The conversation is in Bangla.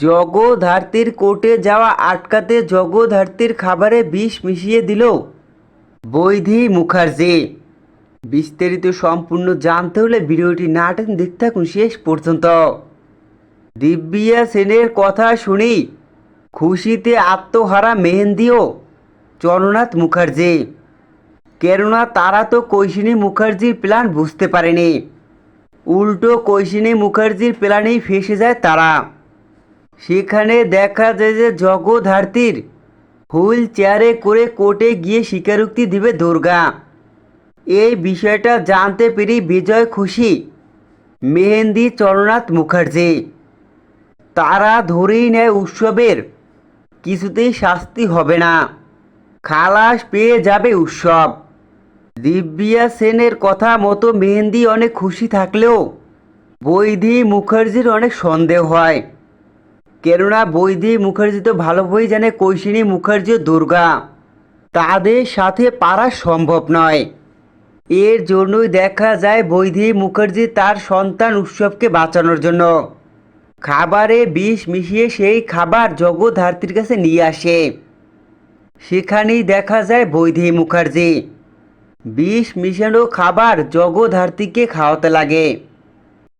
জগধার্তীর কোর্টে যাওয়া আটকাতে জগধার্তীর খাবারে বিষ মিশিয়ে দিল বৈধি মুখার্জি। বিস্তারিত সম্পূর্ণ জানতে হলে ভিডিওটি না টেনে দেখতে থাকুন শেষ পর্যন্ত। দিব্যিয়া সেনের কথা শুনি। খুশিতে আত্মহারা মেহেন্দিও চরণনাথ মুখার্জি। কেননা তারা তো কৈশিনী মুখার্জির প্ল্যান বুঝতে পারেনি। উল্টো কৈশিনী মুখার্জির প্ল্যানেই ফেসে যায় তারা। সেখানে দেখা যায় যে জগধার্তীর হুইল চেয়ারে করে কোর্টে গিয়ে স্বীকারোক্তি দিবে দুর্গা। এই বিষয়টা জানতে পেরে বিজয় খুশি। মেহেন্দি চরণনাথ মুখার্জি। তারা ধরেই নেয় উৎসবের, কিছুতেই শাস্তি হবে না। খালাস পেয়ে যাবে উৎসব। দিব্যিয়া সেনের কথা মতো মেহেন্দি অনেক খুশি থাকলেও বৈধি মুখার্জির অনেক সন্দেহ হয়। কেননা বৈধি মুখার্জি তো ভালোভাবেই জানে, কৈশিনী মুখার্জি দুর্গা। তাদের সাথে পারা সম্ভব নয়। এর জন্যই দেখা যায় বৈধি মুখার্জি তার সন্তান উৎসবকে বাঁচানোর জন্য। খাবারে বিষ মিশিয়ে সেই খাবার জগধার্তীর কাছে নিয়ে আসে। সেখানেই দেখা যায় বৈধি মুখার্জি। বিষ মিশানো খাবার জগধার্তীকে খাওয়াতে লাগে।